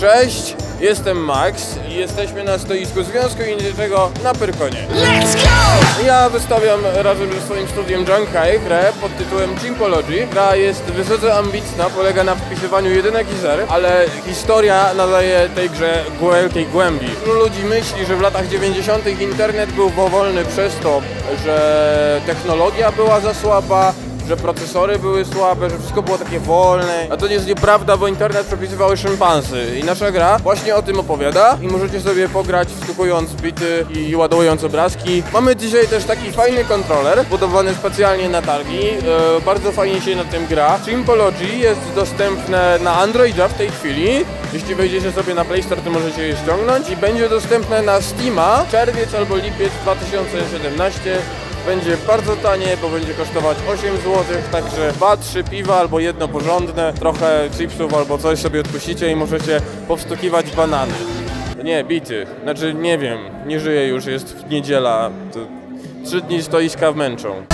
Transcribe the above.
Cześć, jestem Max i jesteśmy na stoisku Związku Indyczego na Pyrkonie. Let's go! Ja wystawiam razem ze swoim studiem Junkai grę pod tytułem Chimpology. Gra jest wysoce ambitna, polega na wpisywaniu jedynek i zer, ale historia nadaje tej grze wielkiej głębi. Wielu ludzi myśli, że w latach 90. internet był powolny przez to, że technologia była za słaba, że procesory były słabe, że wszystko było takie wolne. A to nie jest nieprawda, bo internet przepisywały szympansy. I nasza gra właśnie o tym opowiada i możecie sobie pograć wstukując bity i ładując obrazki. Mamy dzisiaj też taki fajny kontroler, budowany specjalnie na targi. E, bardzo fajnie się na tym gra. Chimpology jest dostępne na Androida w tej chwili. Jeśli wejdziecie sobie na Play Store, to możecie je ściągnąć i będzie dostępne na Steama czerwiec albo lipiec 2017. Będzie bardzo tanie, bo będzie kosztować 8 zł, także 2-3 piwa albo jedno porządne, trochę chipsów albo coś sobie odpuścicie i możecie powstukiwać banany. Nie, bity. Znaczy nie wiem, nie żyję już, jest niedziela. Trzy dni stoiska w męczą.